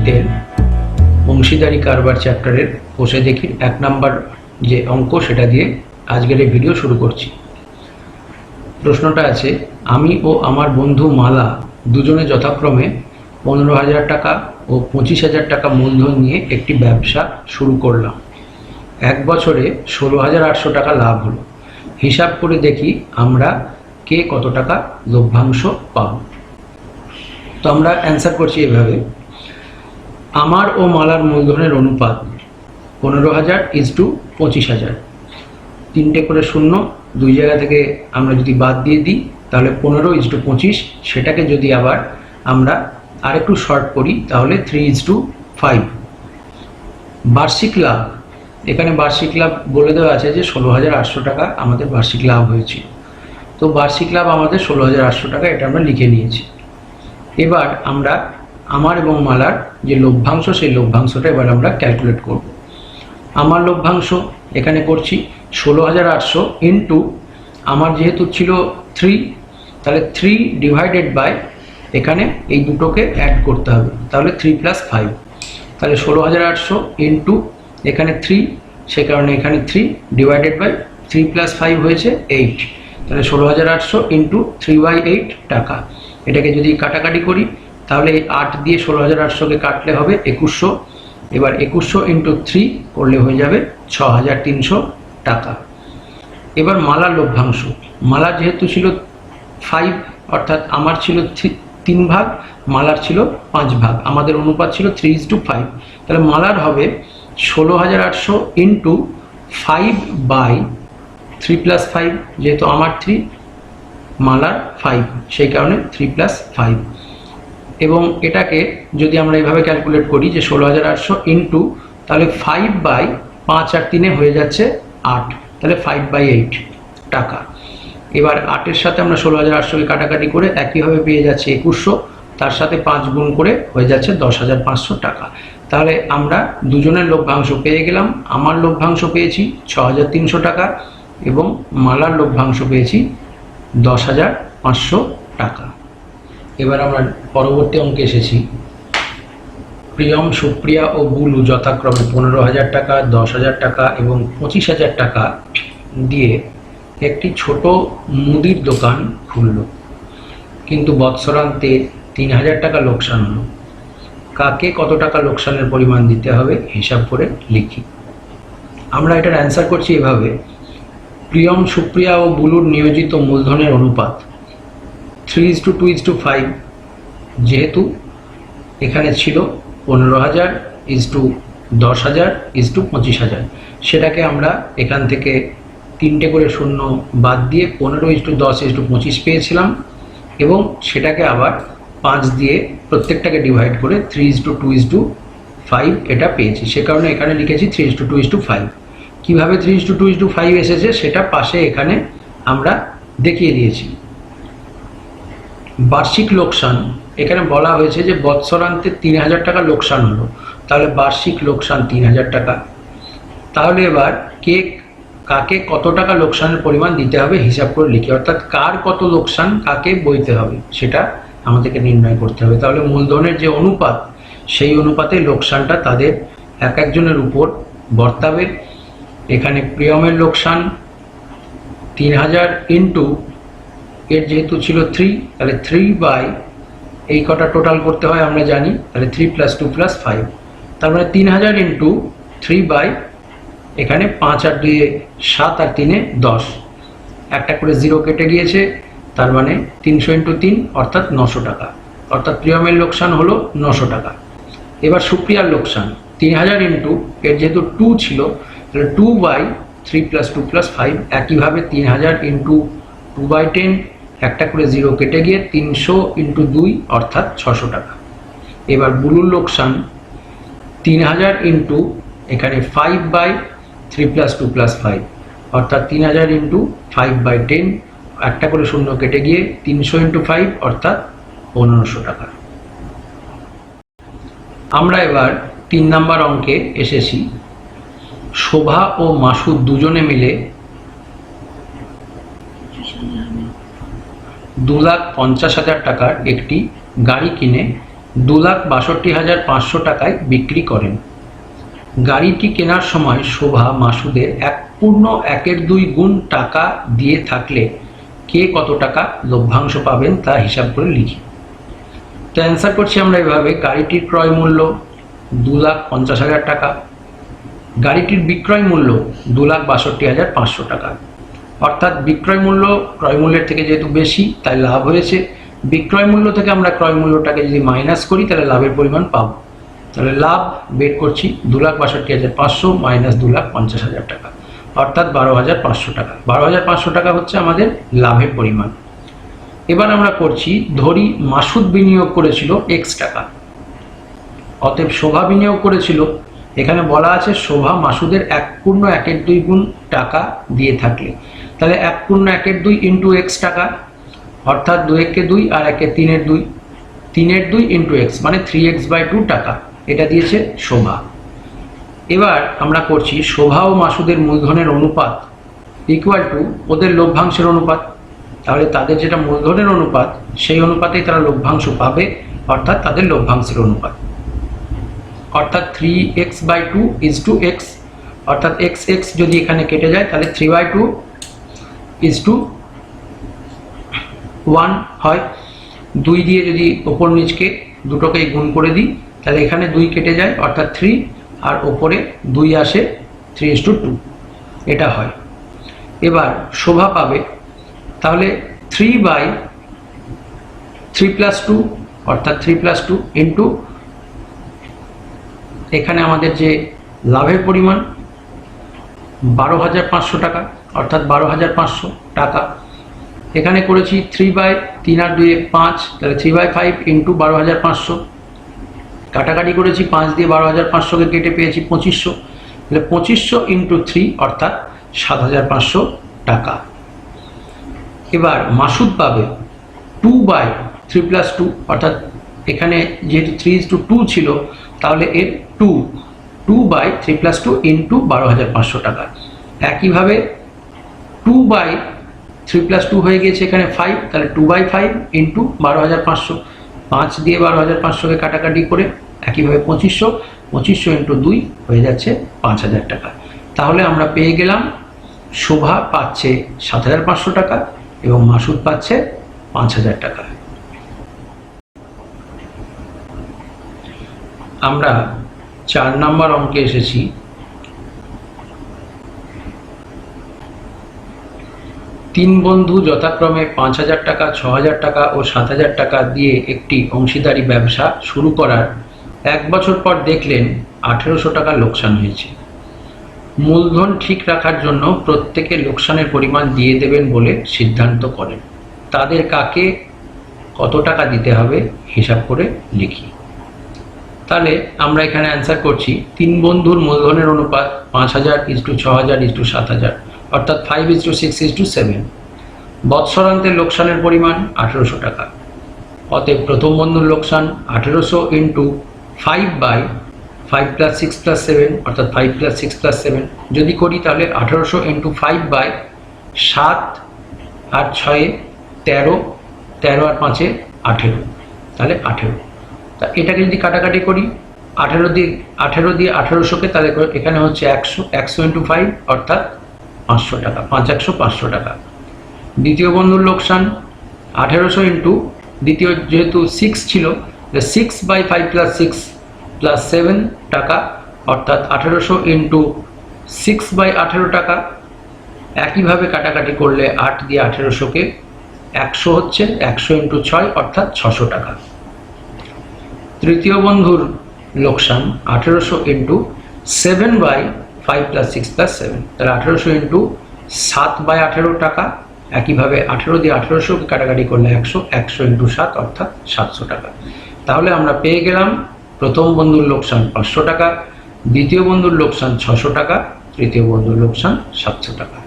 গণিতের অংশীদারি কারবার চ্যাপ্টারের বসে দেখি এক নাম্বার যে অঙ্ক, সেটা দিয়ে আজকের এই ভিডিও শুরু করছি। প্রশ্নটা আছে, আমি ও আমার বন্ধু মালা দুজনে যথাক্রমে পনেরো হাজার টাকা ও পঁচিশ হাজার টাকা মূলধন নিয়ে একটি ব্যবসা শুরু করলাম। এক বছরে ষোলো হাজার আটশো টাকা লাভ হলো। হিসাব করে দেখি আমরা কে কত টাকা লভ্যাংশ পাব। তো আমরা অ্যান্সার করছি এভাবে। আমার ও মালার মূলধনের অনুপাত পনেরো হাজার ইজ টু পঁচিশ হাজার। তিনটে করে শূন্য, দুই জায়গা থেকে আমরা যদি বাদ দিয়ে দিই, তাহলে পনেরো ইজ টু পঁচিশ, সেটাকে যদি আবার আমরা আরেকটু শর্ট করি, তাহলে থ্রি ইজ টু ফাইভ বার্ষিক লাভ, এখানে বার্ষিক লাভ বলে দেওয়া আছে যে ষোলো হাজার আটশো টাকা আমাদের বার্ষিক লাভ হয়েছে। তো বার্ষিক লাভ আমাদের ষোলো হাজার আটশো টাকা, এটা আমরা লিখে নিয়েছি। এবার আমরা আমার এবং মালার যে লভ্যাংশ, সেই লভ্যাংশটা এবার আমরা ক্যালকুলেট করব। আমার লভ্যাংশ এখানে করছি ষোলো হাজার আটশো ইন্টু আমার যেহেতু ছিল থ্রি তাহলে থ্রি ডিভাইডেড বাই এখানে এই দুটোকে অ্যাড করতে হবে। তাহলে থ্রি প্লাস ফাইভ তাহলে ষোলো হাজার আটশো ইন্টু এখানে থ্রি সে কারণে এখানে three divided by three plus five হয়েছে এইট তাহলে ষোলো হাজার আটশো ইন্টু থ্রি বাই এইট টাকা। এটাকে যদি কাটাকাটি করি তাহলে এই আট দিয়ে ষোলো হাজার আটশোকে কাটলে হবে একুশশো। এবার একুশশো ইন্টু থ্রি করলে হয়ে যাবে ছ হাজার তিনশো টাকা। এবার মালার লভ্যাংশ। মালা যেহেতু ছিল ফাইভ অর্থাৎ আমার ছিল তিন ভাগ, মালার ছিল পাঁচ ভাগ। আমাদের অনুপাত ছিল থ্রি ইজ টু ফাইভ তাহলে মালার হবে ষোলো হাজার আটশো into five by three plus five যেহেতু আমার থ্রি মালার ফাইভ সেই কারণে থ্রি প্লাস ফাইভ এবং এটাকে যদি আমরা এইভাবে ক্যালকুলেট করি যে ষোলো হাজার আটশো ইন্টু তাহলে ফাইভ বাই পাঁচ আর তিনে হয়ে যাচ্ছে আট। তাহলে ফাইভ বাই এইট টাকা। এবার আটের সাথে আমরা ষোলো হাজার আটশোকে কাটাকাটি করে একইভাবে পেয়ে যাচ্ছি একুশশো, তার সাথে পাঁচ গুণ করে হয়ে যাচ্ছে দশ হাজার পাঁচশো টাকা। তাহলে আমরা দুজনের লভ্যাংশ পেয়ে গেলাম, আমার লভ্যাংশ পেয়েছি ছ হাজার তিনশো টাকা এবং মালার লভ্যাংশ পেয়েছি দশ হাজার পাঁচশো টাকা। এবার আমরা পরবর্তী অঙ্কে এসেছি। প্রিয়ম, সুপ্রিয়া ও বুলু যথাক্রমে পনেরো হাজার টাকা, দশ হাজার টাকা এবং পঁচিশ হাজার টাকা দিয়ে একটি ছোট মুদির দোকান খুলল। কিন্তু বৎসরান্তে তিন হাজার টাকা লোকসান হলো। কাকে কত টাকা লোকসানের পরিমাণ দিতে হবে হিসাব করে লিখি। আমরা এটার অ্যান্সার করছি এভাবে। প্রিয়ম, সুপ্রিয়া ও বুলুর নিয়োজিত মূলধনের অনুপাত three is to two is to five যেহেতু এখানে ছিল পনেরো হাজার ইজ টু দশ হাজার ইজ টু পঁচিশ হাজার সেটাকে আমরা এখান থেকে তিনটে করে শূন্য বাদ দিয়ে পনেরো ইজ টু দশ ইজ টু পঁচিশ পেয়েছিলাম এবং সেটাকে আবার পাঁচ দিয়ে প্রত্যেকটাকে ডিভাইড করে three is to two is to five এটা পেয়েছি সে কারণে এখানে লিখেছি three is to two is to five কীভাবে three is to two is to five এসেছে সেটা পাশে এখানে আমরা দেখিয়ে দিয়েছি বার্ষিক লোকসান। এখানে বলা হয়েছে যে বৎসরান্তে তিন হাজার টাকা লোকসান হলো। তাহলে বার্ষিক লোকসান তিন হাজার টাকা। তাহলে এবার কে, কাকে কত টাকা লোকসানের পরিমাণ দিতে হবে হিসাব করে লিখি। অর্থাৎ কার কত লোকসান, কাকে বইতে হবে, সেটা আমাদেরকে নির্ণয় করতে হবে। তাহলে মূলধনের যে অনুপাত, সেই অনুপাতে লোকসানটা তাদের এক একজনের উপর বর্তাবে। এখানে প্রিয়মের লোকসান তিন হাজার ইন্টু এর যেহেতু ছিল থ্রি তাহলে থ্রি বাই এই কটা টোটাল করতে হয়, আমরা জানি, তাহলে three plus two plus five তার মানে তিন হাজার ইন্টু থ্রি বাই এখানে পাঁচ আর দুয়ে সাত আর তিনে দশ। একটা করে জিরো কেটে গিয়েছে, তার মানে তিনশো ইন্টু তিন, অর্থাৎ নশো টাকা। অর্থাৎ প্রিয়মের লোকসান হলো নশো টাকা। এবার সুপ্রিয়ার লোকসান, তিন হাজার ইন্টু এর যেহেতু টু ছিল, তাহলে two by three plus two plus five একইভাবে তিন হাজার ইন্টু টু বাই টেন একটা করে জিরো কেটে গিয়ে তিনশো ইন্টু দুই অর্থাৎ ছশো টাকা। এবার বুলুর লোকসান, তিন হাজার ইন্টু এখানে five by three plus two plus five অর্থাৎ তিন হাজার ইন্টু ফাইভ বাই টেন একটা করে শূন্য কেটে গিয়ে তিনশো ইন্টু ফাইভ অর্থাৎ পনেরোশো টাকা। আমরা এবার তিন নাম্বার অঙ্কে এসেছি। শোভা ও মাসুদ দুজনে মিলে দু লাখ পঞ্চাশ হাজার টাকার একটি গাড়ি কিনে দু লাখ বাষট্টি হাজার পাঁচশো টাকায় বিক্রি করেন। গাড়িটি কেনার সময় শোভা মাসুদের এক পূর্ণ একের দুই গুণ টাকা দিয়ে থাকলে কে কত টাকা লভ্যাংশ পাবেন তা হিসাব করে লিখি। তো অ্যান্সার করছি আমরা এভাবে, গাড়িটির ক্রয় মূল্য দু লাখ পঞ্চাশ হাজার টাকা, গাড়িটির বিক্রয় মূল্য দু লাখ বাষট্টি হাজার পাঁচশো টাকা। অর্থাৎ বিক্রয় মূল্য ক্রয় মূল্যের থেকে যেহেতু বেশি, তাই লাভ হয়েছে। বিক্রয় মূল্য থেকে আমরা ক্রয় মূল্যটাকে যদি মাইনাস করি, তাহলে লাভের পরিমাণ পাবো। তাহলে লাভ বের করছি দু লাখ বাষট্টি হাজার পাঁচশো মাইনাস দু লাখ পঞ্চাশ হাজার টাকা, অর্থাৎ বারো হাজার পাঁচশো টাকা। বারো হাজার পাঁচশো টাকা হচ্ছে আমাদের লাভের পরিমাণ। এবার আমরা করছি, ধরি মাসুদ বিনিয়োগ করেছিল এক্স টাকা। অতএব শোভা বিনিয়োগ করেছিল। এখানে বলা আছে শোভা মাসুদের এক পূর্ণ একের দুই গুণ টাকা দিয়ে থাকলে। তাহলে এক পূর্ণ একের দুই ইন্টু এক্স টাকা, অর্থাৎ দু একে দুই আর একে তিনের দুই। তিনের দুই ইন্টু এক্স মানে থ্রি এক্স বাই টু টাকা। এটা দিয়েছে শোভা। এবার আমরা করছি শোভা ও মাসুদের মূলধনের অনুপাত ইকুয়াল টু ওদের লভ্যাংশের অনুপাত। তাহলে তাদের যেটা মূলধনের অনুপাত, সেই অনুপাতেই তারা লভ্যাংশ পাবে, অর্থাৎ তাদের লভ্যাংশের অনুপাত। অর্থাৎ three X by two is to X অর্থাৎ এক্স এক্স যদি এখানে কেটে যায়, তাহলে three by two is to one হয়। দুই দিয়ে যদি ওপর নিচকে দুটোকেই গুণ করে দিই, তাহলে এখানে দুই কেটে যায়, অর্থাৎ থ্রি আর ওপরে দুই আসে থ্রি ইস টু টু এটা হয়। এবার শোভা পাবে। তাহলে three by three plus two অর্থাৎ থ্রি প্লাস টু ইন্টু এখানে আমাদের যে লাভের পরিমাণ, বারো হাজার পাঁচশো টাকা। অর্থাৎ বারো হাজার পাঁচশো টাকা। এখানে করেছি থ্রি বাই তিন আর দুই পাঁচ, তাহলে থ্রি বাই ফাইভ ইন্টু বারো হাজার পাঁচশো। কাটাকাটি করেছি পাঁচ দিয়ে বারো হাজার পাঁচশোকে কেটে পেয়েছি পঁচিশশো। তাহলে পঁচিশশো ইন্টু থ্রি অর্থাৎ সাত হাজার পাঁচশো টাকা। এবার মাসুদ পাবে two by three plus two অর্থাৎ এখানে যেহেতু থ্রি ইজ টু টু ছিল, তাহলে এর two two by three plus two into বারো হাজার পাঁচশো টাকা। একইভাবে two by three plus two হয়ে গিয়েছে এখানে ফাইভ তাহলে টু বাই ফাইভ ইন্টু বারো হাজার পাঁচশো। পাঁচ দিয়ে বারো হাজার পাঁচশোকে কাটাকাটি করে একইভাবে পঁচিশশো পঁচিশশো ইন্টু দুই হয়ে যাচ্ছে পাঁচ হাজার টাকা। তাহলে আমরা পেয়ে গেলাম, শোভা পাচ্ছে সাত হাজার পাঁচশো টাকা এবং মাসুদ পাচ্ছে পাঁচ হাজার টাকা। আমরা চার নাম্বার অঙ্কে এসেছি। তিন বন্ধু যথাক্রমে পাঁচ হাজার টাকা, ছ হাজার টাকা ও সাত হাজার টাকা দিয়ে একটি অংশীদারি ব্যবসা শুরু করার এক বছর পর দেখলেন আঠেরোশো টাকা লোকসান হয়েছে। মূলধন ঠিক রাখার জন্য প্রত্যেকে লোকসানের পরিমাণ দিয়ে দেবেন বলে সিদ্ধান্ত করেন। তাদের কাকে কত টাকা দিতে হবে হিসাব করে লিখি। তাহলে আমরা এখানে অ্যান্সার করছি, তিন বন্ধুর মূলধনের অনুপাত পাঁচ হাজার ইস টু ছ হাজার ইস টু সাত হাজার। অর্থাৎ five is to six is to seven বৎসরান্তের লোকসানের পরিমাণ আঠেরোশো টাকা। অতএব প্রথম বন্ধুর লোকসান আঠেরোশো into five by five plus six plus seven অর্থাৎ five plus six plus seven যদি করি তাহলে আঠেরোশো ইন্টু ফাইভ বাই সাত আর ছয়ে তেরো তেরো আর পাঁচে আঠেরো। তাহলে আঠেরো। তা এটাকে যদি কাটাকাটি করি, আঠেরো দিয়ে আঠেরো দিয়ে আঠেরোশোকে তাহলে এখানে হচ্ছে একশো একশো ইন্টু ফাইভ অর্থাৎ পাঁচশো টাকা, পাঁচ একশো পাঁচশো টাকা। দ্বিতীয় বন্ধুর লোকসান, আঠেরোশো ইন্টু, দ্বিতীয় যেহেতু সিক্স ছিল six by five plus six plus seven টাকা, অর্থাৎ আঠেরোশো ইন্টু সিক্স বাই আঠেরো টাকা, একইভাবে কাটাকাটি করলে আট দিয়ে আঠেরোশোকে একশো হচ্ছে, একশো ইন্টু ছয়, অর্থাৎ ছশো টাকা। তৃতীয় বন্ধুর লোকসান, আঠেরোশো into seven by five plus six plus seven তাহলে আঠেরোশো ইন্টু সাত বাই আঠেরো টাকা। একইভাবে আঠেরো দিয়ে আঠেরোশো কাটাকাটি করলে একশো একশো ইন্টু সাত অর্থাৎ সাতশো টাকা। তাহলে আমরা পেয়ে গেলাম প্রথম বন্ধুর লোকসান পাঁচশো টাকা, দ্বিতীয় বন্ধুর লোকসান ছশো টাকা, তৃতীয় বন্ধুর লোকসান সাতশো টাকা।